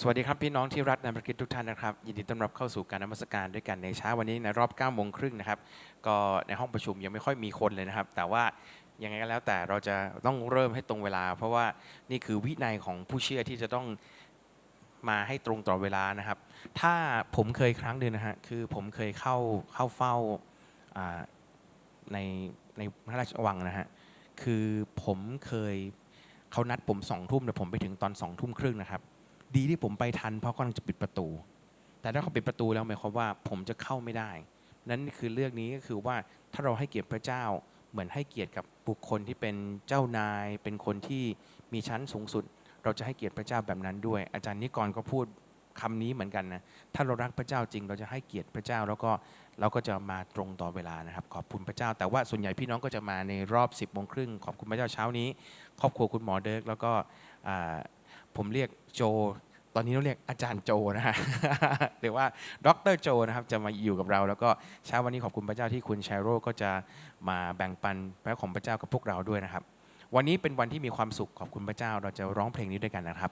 สวัสดีครับ พี่น้องที่รักในพระคริสต์ทุกท่านนะครับ ยินดีต้อนรับเข้าสู่การนมัสการด้วยกันในเช้าวันนี้ในรอบ9โมงครึ่งนะครับ ก็ในห้องประชุมยังไม่ค่อยมีคนเลยนะครับ แต่ว่ายังไงก็แล้วแต่เราจะต้องเริ่มให้ตรงเวลา เพราะว่านี่คือวินัยของผู้เชื่อที่จะต้องมาให้ตรงต่อเวลานะครับ ถ้าผมเคยครั้งหนึ่งนะฮะคือผมเคยเข้าเข้าเฝ้าในในพระราชวังนะฮะคือผมเคยเขานัดผมสองทุ่มแต่ผมไปถึงตอนสองทุ่มครึ่งนะครับ ดีที่ผมไปทันเพราะกำลังจะปิดประตู แต่ถ้าเขาปิดประตูแล้วหมายความว่าผมจะเข้าไม่ได้ นั่นคือเรื่องนี้ก็คือว่าถ้าเราให้เกียรติพระเจ้าเหมือนให้เกียรติกับบุคคลที่เป็นเจ้านาย เป็นคนที่มีชั้นสูงสุด เราจะให้เกียรติพระเจ้าแบบนั้นด้วย อาจารย์นิกรก็พูดคำนี้เหมือนกันนะถ้าเรารักพระเจ้าจริง เราจะให้เกียรติพระเจ้าแล้วก็เราก็จะมาตรงต่อเวลานะครับ ขอบคุณพระเจ้า แต่ว่าส่วนใหญ่พี่น้องก็จะมาในรอบ 10บโมงครึ่งขอบคุณพระเจ้าเช้านี้ ครอบครัวคุณหมอเดิร์กแล้วก็ ผมเรียกโจ ตอนนี้เราเรียกอาจารย์โจนะฮะหรือว่าดรโจนะครับจะมาอยู่กับเรา แล้วก็เช้าวันนี้ขอบคุณพระเจ้าที่คุณแชโรก็จะมาแบ่งปันพระของพระเจ้ากับพวกเราด้วยนะครับ วันนี้เป็นวันที่มีความสุขขอบคุณพระเจ้า เราจะร้องเพลงนี้ด้วยกันนะครับ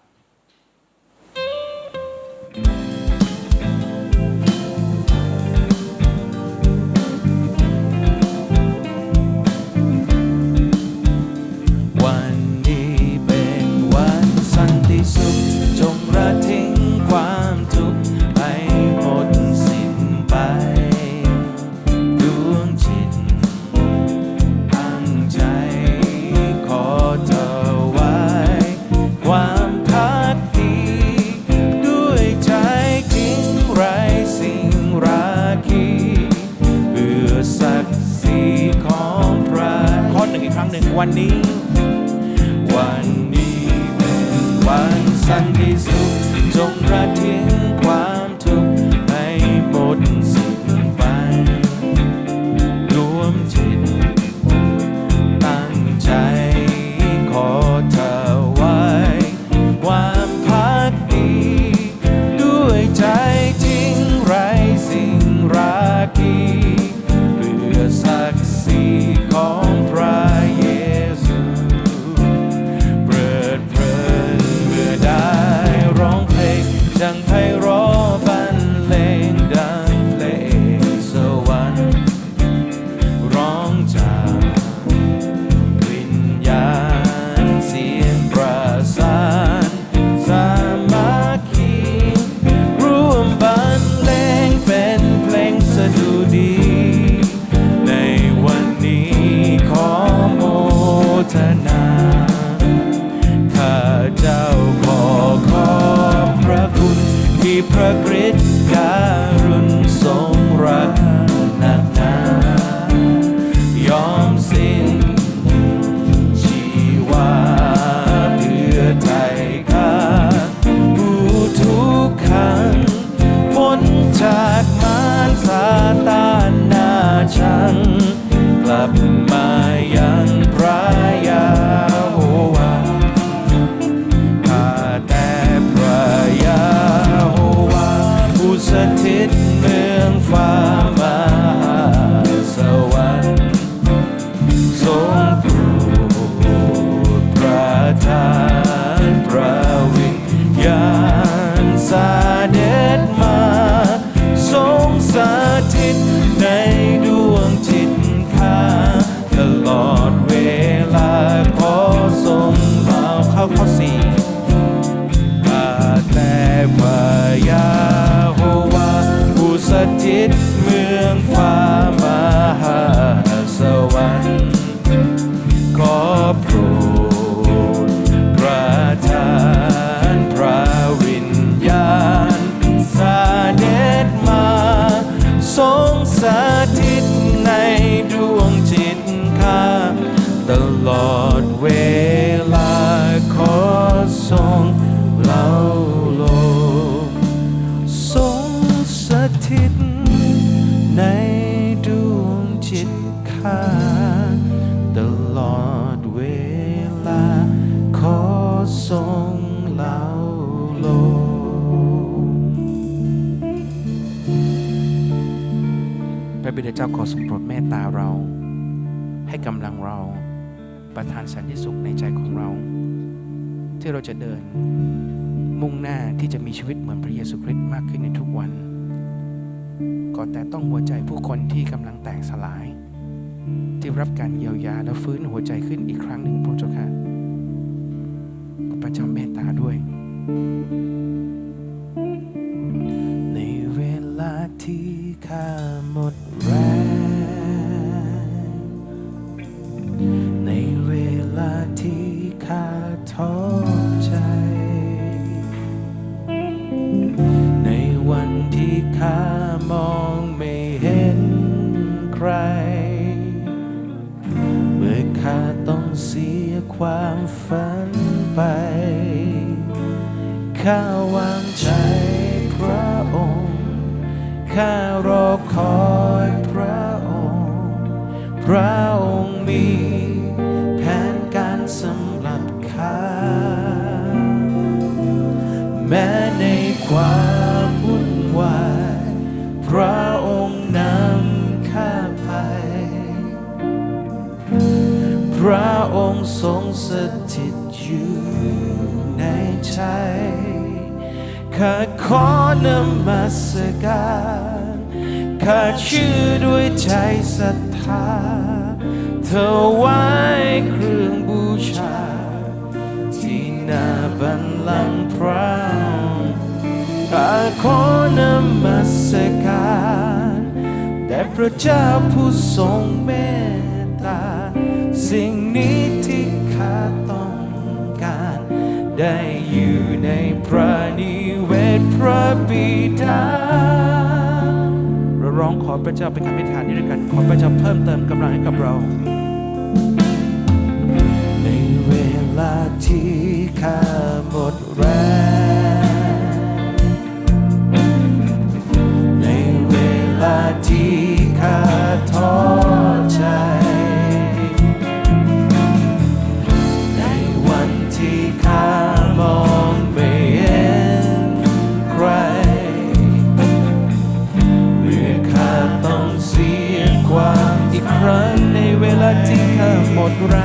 เจ้าขอทรงโปรดเมตตาเรา ให้กำลังเราประทานสันติสุขในใจของเรา ที่เราจะเดิน มุ่งหน้าที่จะมีชีวิตเหมือนพระเยซูคริสต์มากขึ้นในทุกวันก็แต่ต้องหัวใจผู้คนที่กำลังแตกสลาย ที่รับการเยียวยาและฟื้นหัวใจขึ้นอีกครั้งหนึ่งพระเจ้าค่ะประจำเมตตาด้วย ในเวลาที่ข้าหมด ฝันไป ข้าวางใจพระองค์ ข้ารอคอยพระองค์ พระองค์มีแผนการสำหรับข้า แม้ในความวุ่นวาย พระองค์นำข้าไป พระองค์ทรงสถิต ใจข้าขอนมัสการข้าชื่อด้วยใจศรัทธาเธอไว้เครื่องบูชา ที่หน้าบัลลังพระข้าขอนมัสการแด่พระเจ้าผู้ทรงเมตตา สิ่งนี้ที่ข้าต้องการได้ ในพระนิเวศพระบิดาเราร้องขอพระเจ้าเป็นคำพิธานนี้ด้วยกัน ขอพระเจ้าเพิ่มเติมกำลังให้กับเรา ในเวลาที่ข้าหมดแรงในเวลาที่ข้าท้อใจ หมดแร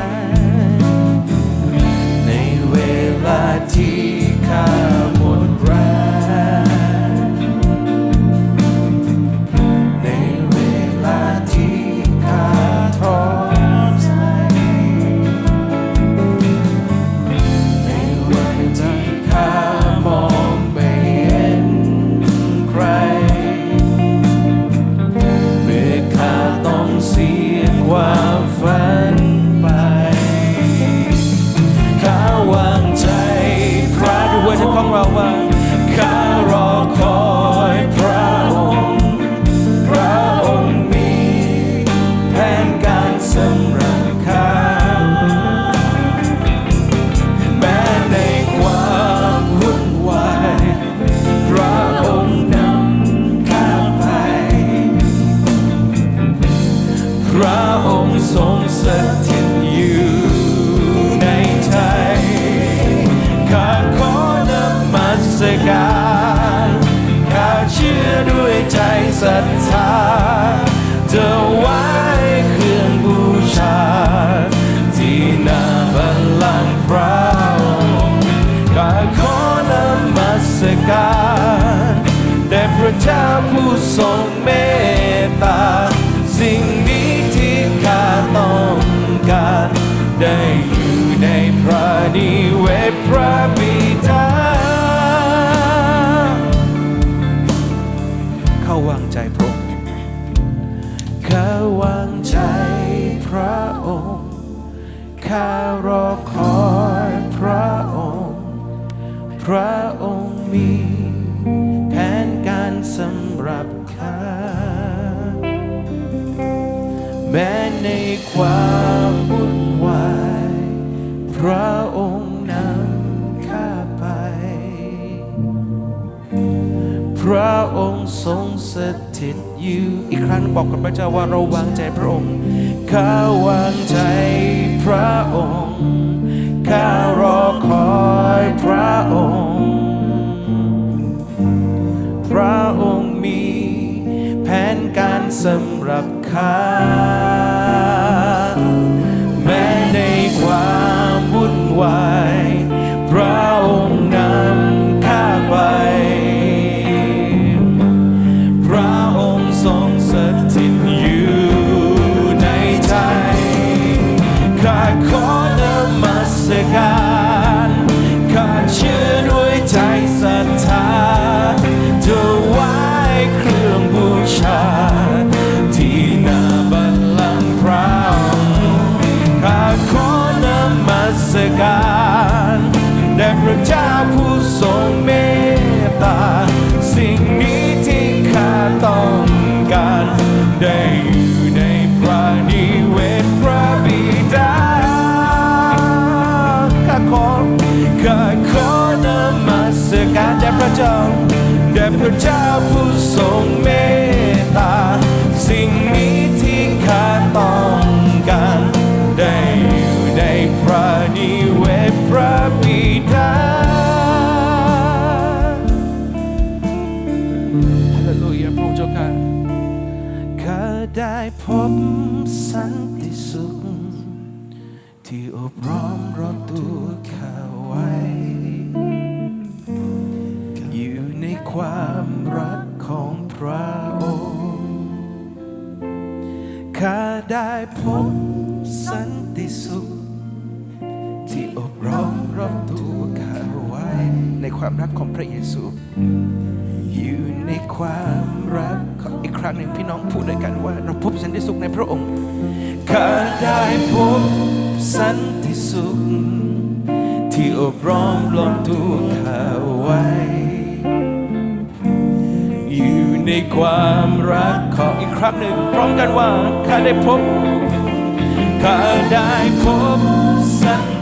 สถิตอยู่ในใจข้าขอนมัสการข้าเชื่อด้วยใจศรัทธาเธอไว้เครื่องบูชา ที่หน้าบัลลังก์พระองค์ข้าขอนมัสการแด่พระเจ้าผู้ทรงเมตตาสิ่ง นิเวศพระบิดาเข้าวางใจพระองค์ข้าวางใจพระองค์ข้ารอคอยพระองค์ พระองค์มีแผนการสำหรับข้าแม้ในความวุ่นวายพระ ถิตอยู่อีกครั้งบอกกับพระเจ้าว่าเราวางใจพระองค์ข้าวางใจพระองค์ข้ารอคอยพระองค์ พระองค์มีแผนการสำหรับข้า สการแด่พระเจ้าผู้ทรงเมตตา สิ่งนี้ที่ข้าต้องการ ได้อยู่ในพระนิเวศพระบิดาข้าขอข้าขอนมัสการแด่พระเจ้าแด่พระเจ้าผู้ทรง ความรักของพระเยซู อยู่ในความรักอีกครั้งหนึ่งพี่น้องพูดด้วยกันว่า เราพบสันติสุขในพระองค์ข้าได้พบสันติสุข ที่อบรมล้อมตัวข้าไว้ อยู่ในความรักขออีกครั้งหนึ่งพร้อมกันว่าข้าได้พบข้าได้พบสันติ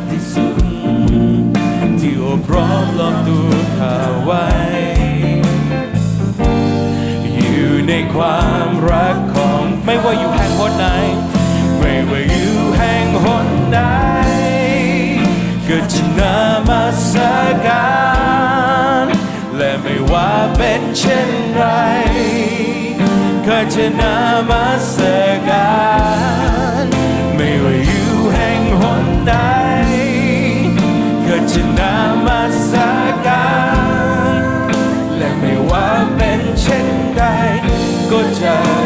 ที่อบรมล้อมตัวข้าไว้ อยู่ในความรักของ ไม่ว่าอยู่แห่งหนไหน ไม่ว่าอยู่แห่งหนไหนก็จะนามาสการและไม่ว่าเป็นเช่นไรก็จะนามาสการ ก็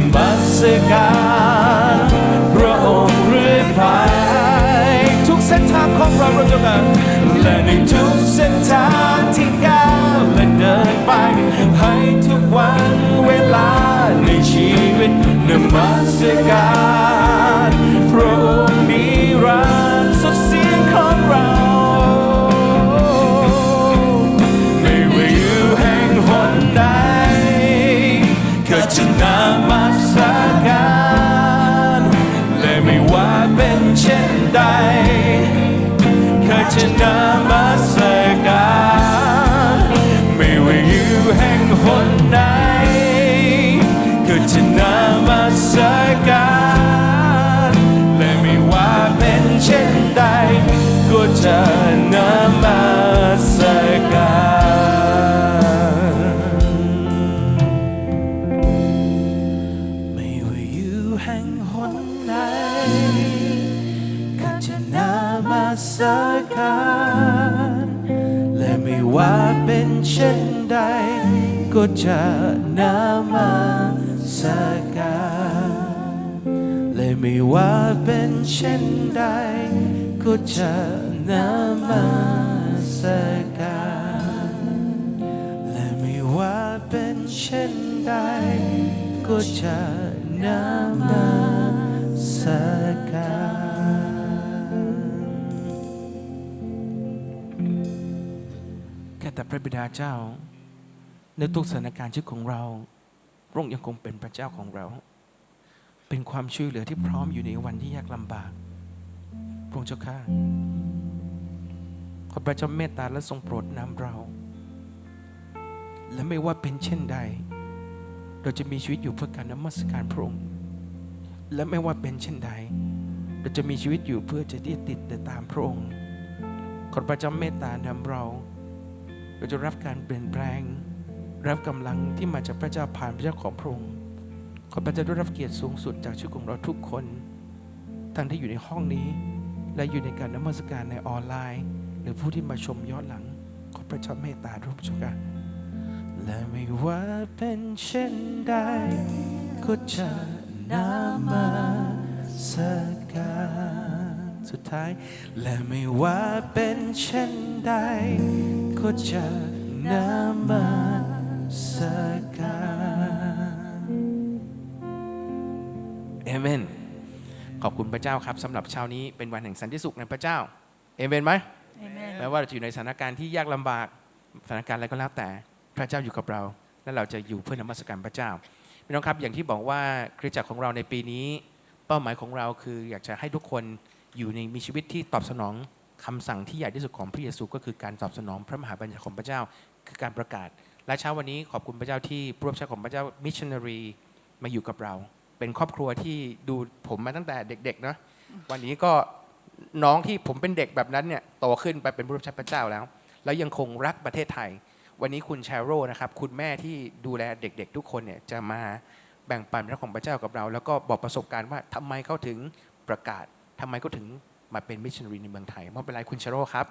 นมัสการพระองค์เรื่อยไปทุกเส้นทางของเราเราจะกันและในทุกเส้นทางที่ก้าวและเดินไปให้ทุกวันเวลา ก็จะนามาสการไม่ว่าอยู่แห่งหนใดก็จะนามาสการและไม่ว่าเป็นเช่นใดก็จะนมัสการไม่ว่าอยู่แห่งหนไหน มัสการและไม่ว่าเป็นเช่นใด ก็จะนมัสการและไม่ว่าเป็นเช่นใด ก็จะนมัสการและไม่ว่าเป็นเช่นใดก็จะนมัสการ ระบิดาเจ้า ในทุกสถานการณ์ชีวิตของเราพระองค์ยังคงเป็นพระเจ้าของเรา เป็นความช่วยเหลือที่พร้อมอยู่ในวันที่ยากลำบาก พระองค์เจ้าข้าขอพระเจ้าเมตตาและทรงโปรดนำเรา และไม่ว่าเป็นเช่นใด เราจะมีชีวิตอยู่เพื่อการนมัสการพระองค์ และไม่ว่าเป็นเช่นใด เราจะมีชีวิตอยู่เพื่อจะที่ติดแต่ตามพระองค์ขอพระเจ้าเมตตานำเรา เราจะรับการเปลี่ยนแปลง รับกำลังที่มาจากพระเจ้าผ่านพระเจ้าของพระองค์ขอพระเจ้าได้รับเกียรติสูงสุดจากชีวิตของเราทุกคน ทั้งที่อยู่ในห้องนี้ และอยู่ในการนมัสการในออนไลน์ หรือผู้ที่มาชมย้อนหลัง ขอพระเจ้าเมตตาทุกทุกการและไม่ว่าเป็นเช่นใดก็จะนำมาสการ สุดท้าย และไม่ว่าเป็นเช่นใด ก็จะนำมาสการเอเมน ขอบคุณพระเจ้าครับสำหรับเช้านี้เป็นวันแห่งสันติสุขในพระเจ้า เอเมนไหม Amen. แม้ว่าเราจะอยู่ในสถานการณ์ที่ยากลำบากสถานการณ์อะไรก็แล้วแต่พระเจ้าอยู่กับเรา และเราจะอยู่เพื่อนมัสการพระเจ้าพี่น้องครับอย่างที่บอกว่าคริสตจักรของเราในปีนี้ เป้าหมายของเราคืออยากจะให้ทุกคน อยู่ในมีชีวิตที่ตอบสนองคำสั่งที่ใหญ่ที่สุดของพระเยซูก็คือการตอบสนองพระมหาบัญญัติของพระเจ้าคือการประกาศ และเช้าวันนี้ขอบคุณพระเจ้าที่ผู้รับใช้ของพระเจ้ามิชชันนารีมาอยู่กับเรา เป็นครอบครัวที่ดูผมมาตั้งแต่เด็กๆเนาะวันนี้ก็น้องที่ผมเป็นเด็กแบบนั้นเนี่ยโตขึ้นไปเป็นผู้รับใช้พระเจ้าแล้ว แล้วยังคงรักประเทศไทย วันนี้คุณแชโร่นะครับคุณแม่ที่ดูแลเด็ก ๆ ทุกคนเนี่ยจะมาแบ่งปันพระของพระเจ้ากับเรา แล้วก็บอกประสบการณ์ว่าทำไมเขาถึงประกาศ ทำไมก็ถึงมาเป็นมิชชันนารีในเมืองไทยไม่เป็นไรคุณเชโรครับ